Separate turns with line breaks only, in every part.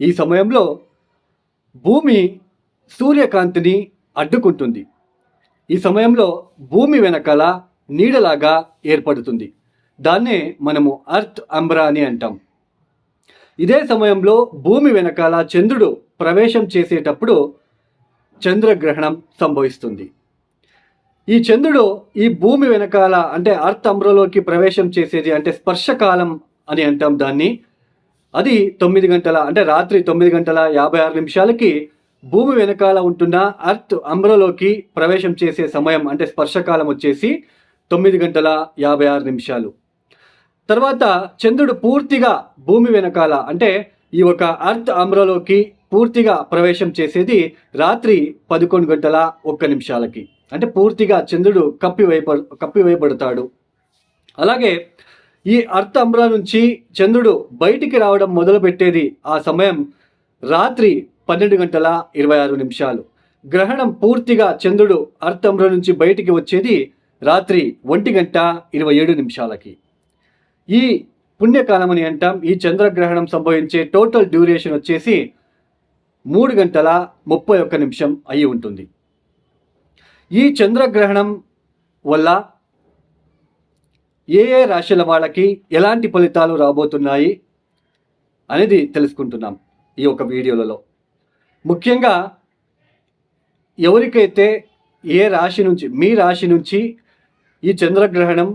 ఈ సమయంలో భూమి సూర్యకాంతిని అడ్డుకుంటుంది. ఈ సమయంలో భూమి వెనకాల నీడలాగా ఏర్పడుతుంది. దాన్నే మనము అర్త్ అంబ్రా అని అంటాం. ఇదే సమయంలో భూమి వెనకాల చంద్రుడు ప్రవేశం చేసేటప్పుడు చంద్రగ్రహణం సంభవిస్తుంది. ఈ చంద్రుడు ఈ భూమి వెనకాల అంటే అర్త్ అంబ్రలోకి ప్రవేశం చేసేది అంటే స్పర్శకాలం అని అంటాం దాన్ని. అది తొమ్మిది గంటల అంటే రాత్రి తొమ్మిది గంటల యాభై ఆరు నిమిషాలకి భూమి వెనకాల ఉంటున్న అర్త్ అంబ్రలోకి ప్రవేశం చేసే సమయం అంటే స్పర్శకాలం వచ్చేసి తొమ్మిది గంటల యాభై ఆరు నిమిషాలు. తర్వాత చంద్రుడు పూర్తిగా భూమి వెనకాల అంటే ఈ ఒక అర్త్ అమ్రలోకి పూర్తిగా ప్రవేశం చేసేది రాత్రి పదకొండు గంటల ఒక్క నిమిషాలకి. అంటే పూర్తిగా చంద్రుడు కప్పివేయబ కప్పివేయబడతాడు. అలాగే ఈ అర్త్ అమ్ర నుంచి చంద్రుడు బయటికి రావడం మొదలుపెట్టేది ఆ సమయం రాత్రి పన్నెండు గంటల ఇరవై ఆరు నిమిషాలు. గ్రహణం పూర్తిగా చంద్రుడు అర్త్ నుంచి బయటికి వచ్చేది రాత్రి ఒంటి గంట ఇరవై ఏడు నిమిషాలకి. ఈ పుణ్యకాలం అని అంటాం. ఈ చంద్రగ్రహణం సంభవించే టోటల్ డ్యూరేషన్ వచ్చేసి మూడు గంటల ముప్పై ఒక్క నిమిషం అయి ఉంటుంది. ఈ చంద్రగ్రహణం వల్ల ఏ ఏ రాశుల వాళ్ళకి ఎలాంటి ఫలితాలు రాబోతున్నాయి అనేది తెలుసుకుంటున్నాం ఈ యొక్క వీడియోలలో. ముఖ్యంగా ఎవరికైతే ఏ రాశి నుంచి మీ రాశి నుంచి ఈ చంద్రగ్రహణం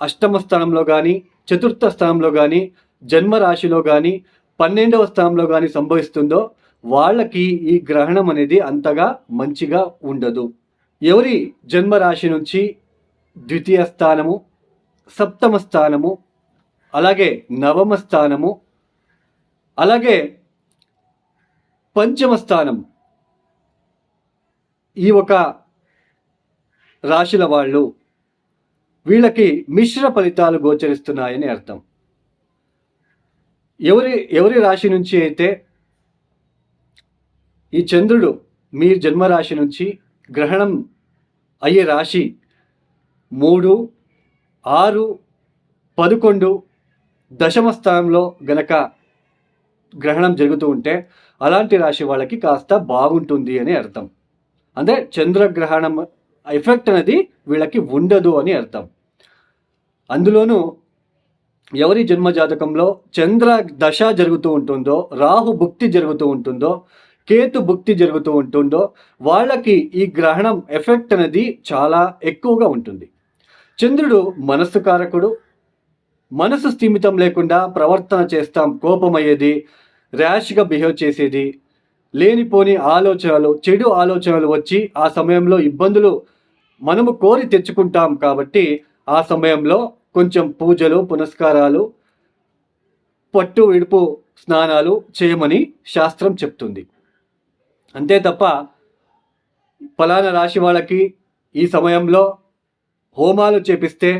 అష్టమ స్థానంలో కానీ చతుర్థ స్థానంలో కానీ జన్మ రాశిలో కానీ పన్నెండవ స్థానంలో కానీ సంభవిస్తుందో వాళ్ళకి ఈ గ్రహణం అనేది అంతగా మంచిగా ఉండదు. ఎవరి జన్మ రాశి నుంచి ద్వితీయ స్థానము సప్తమ స్థానము అలాగే నవమ స్థానము అలాగే పంచమ స్థానం ఈ ఒక రాశుల వాళ్ళు వీళ్ళకి మిశ్ర ఫలితాలు గోచరిస్తున్నాయని అర్థం. ఎవరి ఎవరి రాశి నుంచి అయితే ఈ చంద్రుడు మీ జన్మరాశి నుంచి గ్రహణం అయ్యే రాశి మూడు ఆరు పదకొండు దశమ స్థానంలో గనక గ్రహణం జరుగుతూ ఉంటే అలాంటి రాశి వాళ్ళకి కాస్త బాగుంటుంది అని అర్థం. అంటే చంద్రగ్రహణం ఎఫెక్ట్ అనేది వీళ్ళకి ఉండదు అని అర్థం. అందులోనూ ఎవరి జన్మ జాతకంలో చంద్ర దశ జరుగుతూ ఉంటుందో రాహు భుక్తి జరుగుతూ ఉంటుందో కేతు భుక్తి జరుగుతూ ఉంటుందో వాళ్ళకి ఈ గ్రహణం ఎఫెక్ట్ అనేది చాలా ఎక్కువగా ఉంటుంది. చంద్రుడు మనస్సు కారకుడు. మనసు స్థిమితం లేకుండా ప్రవర్తన చేస్తాం కోపమయ్యేది ర్యాష్గా బిహేవ్ చేసేది. లేనిపోని ఆలోచనలు చెడు ఆలోచనలు వచ్చి ఆ సమయంలో ఇబ్బందులు మనము కోరి తెచ్చుకుంటాం కాబట్టి ఆ సమయంలో కొంచెం పూజలు పునస్కారాలు పట్టు విడుపు స్నానాలు చేయమని శాస్త్రం చెప్తుంది. అంతే తప్ప ఫలానా రాశి వాళ్ళకి ఈ సమయంలో హోమాలు చేపిస్తే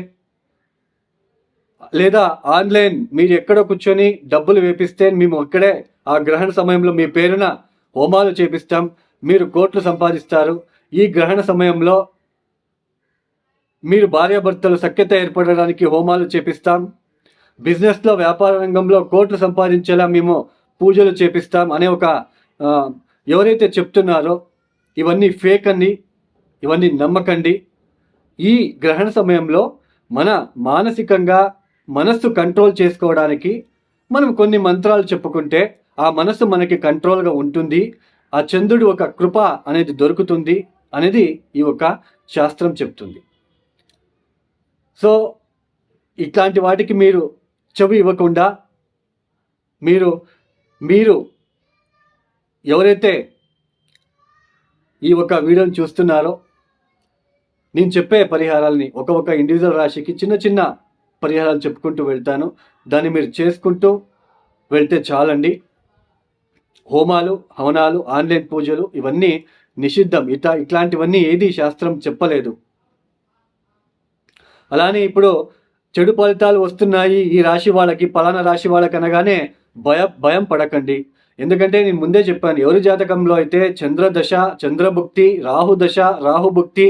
లేదా ఆన్లైన్ మీరు ఎక్కడో కూర్చొని డబ్బులు వేపిస్తే మేము అక్కడే ఆ గ్రహణ సమయంలో మీ పేరున హోమాలు చేపిస్తాం మీరు కోట్లు సంపాదిస్తారు. ఈ గ్రహణ సమయంలో మీరు భార్యాభర్తలు సఖ్యత ఏర్పడడానికి హోమాలు చేపిస్తాం. బిజినెస్లో వ్యాపార రంగంలో కోట్లు సంపాదించేలా మేము పూజలు చేపిస్తాం అనే ఒక ఎవరైతే చెప్తున్నారో ఇవన్నీ ఫేక్ అండి ఇవన్నీ నమ్మకండి. ఈ గ్రహణ సమయంలో మన మానసికంగా మనస్సు కంట్రోల్ చేసుకోవడానికి మనం కొన్ని మంత్రాలు చెప్పుకుంటే ఆ మనస్సు మనకి కంట్రోల్గా ఉంటుంది. ఆ చంద్రుడు ఒక కృప అనేది దొరుకుతుంది అనేది ఈ ఒక శాస్త్రం చెప్తుంది. సో ఇట్లాంటి వాటికి మీరు చెవి ఇవ్వకుండా మీరు మీరు ఎవరైతే ఈ ఒక వీడియోని చూస్తున్నారో నేను చెప్పే పరిహారాలని ఒక ఒక ఇండివిజువల్ రాశికి చిన్న చిన్న పరిహారాలు చెప్పుకుంటూ వెళ్తాను. దాన్ని మీరు చేసుకుంటూ వెళ్తే చాలండి. హోమాలు హవనాలు ఆన్లైన్ పూజలు ఇవన్నీ నిషిద్ధం. ఇట ఇట్లాంటివన్నీ ఏది శాస్త్రం చెప్పలేదు. అలానే ఇప్పుడు చెడు ఫలితాలు వస్తున్నాయి. ఈ రాశి వాళ్ళకి పలానా రాశి వాళ్ళకి అనగానే భయ భయం పడకండి. ఎందుకంటే నేను ముందే చెప్పాను ఎవరి జాతకంలో అయితే చంద్రదశ చంద్రభుక్తి రాహుదశ రాహుభుక్తి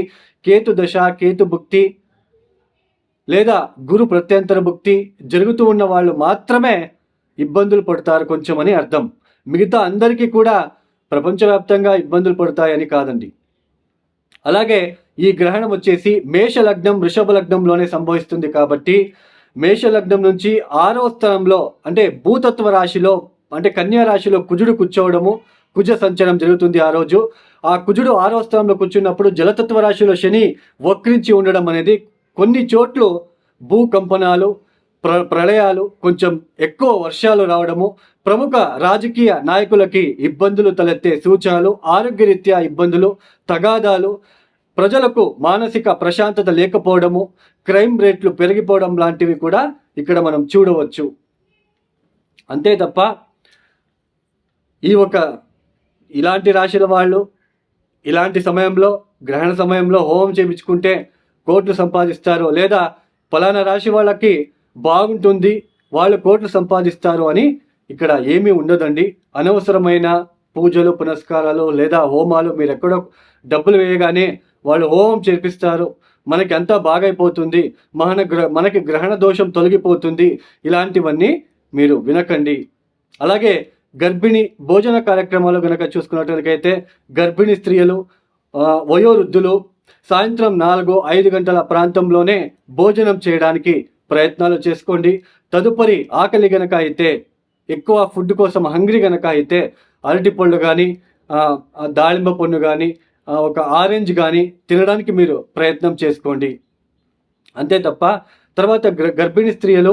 కేతు దశ కేతు భుక్తి లేదా గురు ప్రత్యంతర భుక్తి జరుగుతూ ఉన్న వాళ్ళు మాత్రమే ఇబ్బందులు పడతారు కొంచెం అని అర్థం. మిగతా అందరికీ కూడా ప్రపంచవ్యాప్తంగా ఇబ్బందులు పడతాయని కాదండి. అలాగే ఈ గ్రహణం వచ్చేసి మేష లగ్నం వృషభ లగ్నంలోనే సంభవిస్తుంది కాబట్టి మేష లగ్నం నుంచి ఆరవ స్థానంలో అంటే భూతత్వ రాశిలో అంటే కన్యా రాశిలో కుజుడు కూర్చోవడము కుజ సంచలనం జరుగుతుంది ఆ రోజు. ఆ కుజుడు ఆరవ స్థానంలో కూర్చున్నప్పుడు జలతత్వ రాశిలో శని వక్రించి ఉండడం అనేది కొన్ని చోట్లు భూకంపనాలు ప్ర ప్రళయాలు కొంచెం ఎక్కువ వర్షాలు రావడము ప్రముఖ రాజకీయ నాయకులకి ఇబ్బందులు తలెత్తే సూచనలు ఆరోగ్యరీత్యా ఇబ్బందులు తగాదాలు ప్రజలకు మానసిక ప్రశాంతత లేకపోవడము క్రైమ్ రేట్లు పెరిగిపోవడం లాంటివి కూడా ఇక్కడ మనం చూడవచ్చు. అంతే తప్ప ఈ ఒక ఇలాంటి రాశుల వాళ్ళు ఇలాంటి సమయంలో గ్రహణ సమయంలో హోమం చేయించుకుంటే కోట్లు సంపాదిస్తారు. లేదా ఫలానా రాశి వాళ్ళకి బాగుంటుంది వాళ్ళు కోట్లు సంపాదిస్తారు అని ఇక్కడ ఏమీ ఉండదండి. అనవసరమైన పూజలు పునస్కారాలు లేదా హోమాలు మీరు ఎక్కడో డబ్బులు వేయగానే వాళ్ళు హోమం చేపిస్తారు. మనకి అంతా బాగైపోతుంది. మన గ్ర మనకి గ్రహణ దోషం తొలగిపోతుంది. ఇలాంటివన్నీ మీరు వినకండి. అలాగే గర్భిణి భోజన కార్యక్రమాలు కనుక చూసుకున్నట్లయితే గర్భిణీ స్త్రీలు వయోవృద్ధులు సాయంత్రం నాలుగు ఐదు గంటల ప్రాంతంలోనే భోజనం చేయడానికి ప్రయత్నాలు చేసుకోండి. తదుపరి ఆకలి గనక అయితే ఎక్కువ ఫుడ్ కోసం హంగ్రీ గనక అయితే అరటి పళ్ళు కానీ దాళింబ పండు కానీ ఒక ఆరెంజ్ కానీ తినడానికి మీరు ప్రయత్నం చేసుకోండి. అంతే తప్ప తర్వాత గర్- గర్భిణీ స్త్రీలు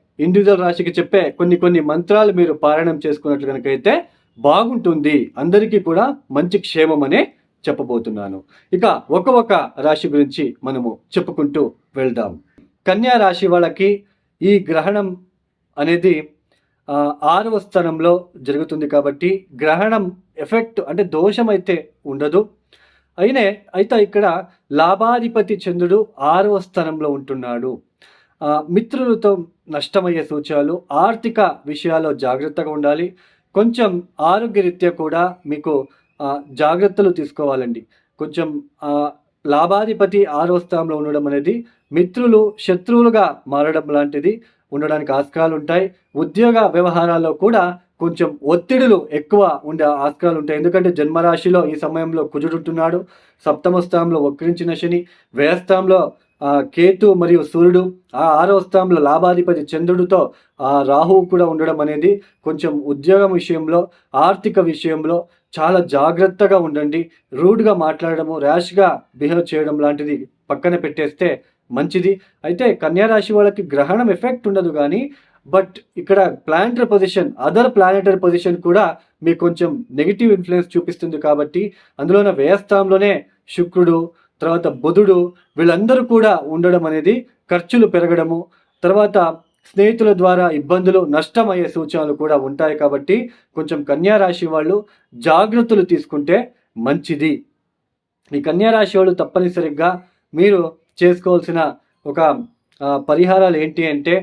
ఇండివిజువల్ రాశికి చెప్పే కొన్ని కొన్ని మంత్రాలు మీరు పారాయణం చేసుకున్నట్లు కనుకైతే బాగుంటుంది. అందరికీ కూడా మంచి క్షేమం అనే చెప్పబోతున్నాను. ఇక ఒక ఒక రాశి గురించి మనము చెప్పుకుంటూ వెళ్దాం. కన్యా రాశి వాళ్ళకి ఈ గ్రహణం అనేది ఆరవ స్థానంలో జరుగుతుంది కాబట్టి గ్రహణం ఎఫెక్ట్ అంటే దోషం అయితే ఉండదు. అయినే అయితే ఇక్కడ లాభాధిపతి చంద్రుడు ఆరవ స్థానంలో ఉంటున్నాడు. మిత్రులతో నష్టమయ్యే సూచనలు ఆర్థిక విషయాల్లో జాగ్రత్తగా ఉండాలి. కొంచెం ఆరోగ్యరీత్యా కూడా మీకు జాగ్రత్తలు తీసుకోవాలండి. కొంచెం లాభాధిపతి ఆరో స్థానంలో ఉండడం అనేది మిత్రులు శత్రువులుగా మారడం లాంటిది ఉండడానికి ఆస్కారాలు ఉంటాయి. ఉద్యోగ వ్యవహారాల్లో కూడా కొంచెం ఒత్తిడులు ఎక్కువ ఉండే ఆస్కారాలు ఉంటాయి. ఎందుకంటే జన్మరాశిలో ఈ సమయంలో కుజుడుంటున్నాడు సప్తమ స్థానంలో వక్రించిన శని వ్యయస్థానంలో కేతు మరియు సూర్యుడు ఆ ఆరవ స్థానంలో లాభాధిపతి చంద్రుడితో ఆ రాహువు కూడా ఉండడం అనేది కొంచెం ఉద్యోగం విషయంలో ఆర్థిక విషయంలో చాలా జాగ్రత్తగా ఉండండి. రూడ్గా మాట్లాడడము ర్యాష్గా బిహేవ్ చేయడం లాంటిది పక్కన పెట్టేస్తే మంచిది. అయితే కన్యారాశి వాళ్ళకి గ్రహణం ఎఫెక్ట్ ఉండదు కానీ బట్ ఇక్కడ planetary position other planetary position కూడా మీకు కొంచెం నెగిటివ్ ఇన్ఫ్లుయెన్స్ చూపిస్తుంది కాబట్టి అందులోన వ్యయస్థానంలోనే శుక్రుడు తర్వాత బుధుడు వీళ్ళందరూ కూడా ఉండడం అనేది ఖర్చులు పెరగడము తర్వాత స్నేహితుల ద్వారా ఇబ్బందులు నష్టం అయ్యే సూచనలు కూడా ఉంటాయి కాబట్టి కొంచెం కన్యారాశి వాళ్ళు జాగ్రత్తలు తీసుకుంటే మంచిది. ఈ కన్యారాశి వాళ్ళు తప్పనిసరిగా మీరు చేసుకోవాల్సిన ఒక పరిహారాలు ఏంటి అంటే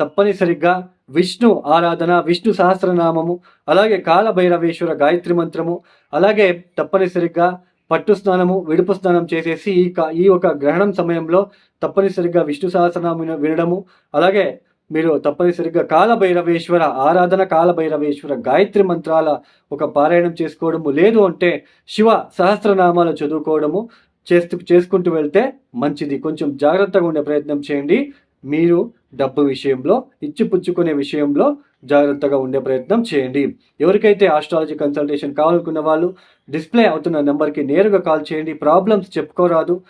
తప్పనిసరిగా విష్ణు ఆరాధన విష్ణు సహస్రనామము అలాగే కాలభైరవేశ్వర గాయత్రి మంత్రము అలాగే తప్పనిసరిగా పట్టు స్నానము విడుపు స్నానం చేసేసి ఈ క- ఈ ఒక గ్రహణం సమయంలో తప్పనిసరిగా విష్ణు సహస్రనామం వినడము అలాగే మీరు తప్పనిసరిగా కాలభైరవేశ్వర ఆరాధన కాలభైరవేశ్వర గాయత్రి మంత్రాల ఒక పారాయణం చేసుకోవడము లేదు అంటే శివ సహస్రనామాలు చదువుకోవడము చేస్తూ చేసుకుంటూ వెళ్తే మంచిది. కొంచెం జాగ్రత్తగా ఉండే ప్రయత్నం చేయండి. మీరు డబ్బు విషయంలో ఇచ్చిపుచ్చుకునే విషయంలో జాగ్రత్తగా ఉండే ప్రయత్నం చేయండి. ఎవరికైతే ఆస్ట్రాలజీ కన్సల్టేషన్ కావాలనుకున్న వాళ్ళు డిస్ప్లే అవుతున్న నెంబర్కి నేరుగా కాల్ చేయండి. ప్రాబ్లమ్స్ చెప్పుకోరాదు.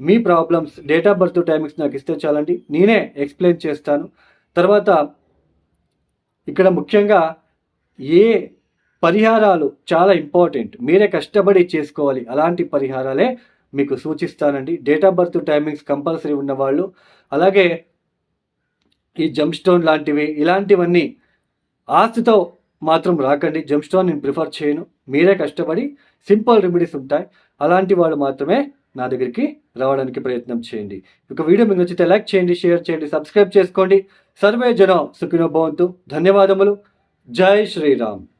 మీ problems date of birth timings నాకు ఇస్తే చాలండి. నేనే ఎక్స్ప్లెయిన్ చేస్తాను. తర్వాత ఇక్కడ ముఖ్యంగా ఏ పరిహారాలు చాలా ఇంపార్టెంట్ మీరే కష్టపడి చేసుకోవాలి. అలాంటి పరిహారాలే మీకు సూచిస్తానండి. Date of birth timings compulsory ఉన్నవాళ్ళు అలాగే ఈ జంప్ స్టోన్ లాంటివి ఇలాంటివన్నీ ఆస్తితో మాత్రం రాకండి. జంప్స్టోన్ నేను ప్రిఫర్ చేయను. మీరే కష్టపడి సింపుల్ రెమెడీస్ ఉంటాయి. అలాంటి వాళ్ళు మాత్రమే నా దగ్గరికి రావడానికి ప్రయత్నం చేయండి. ఒక వీడియో మీకు నచ్చితే లైక్ చేయండి షేర్ చేయండి సబ్స్క్రైబ్ చేసుకోండి. సర్వే జనం సుఖినో భవంతు. ధన్యవాదములు. జై శ్రీరామ్.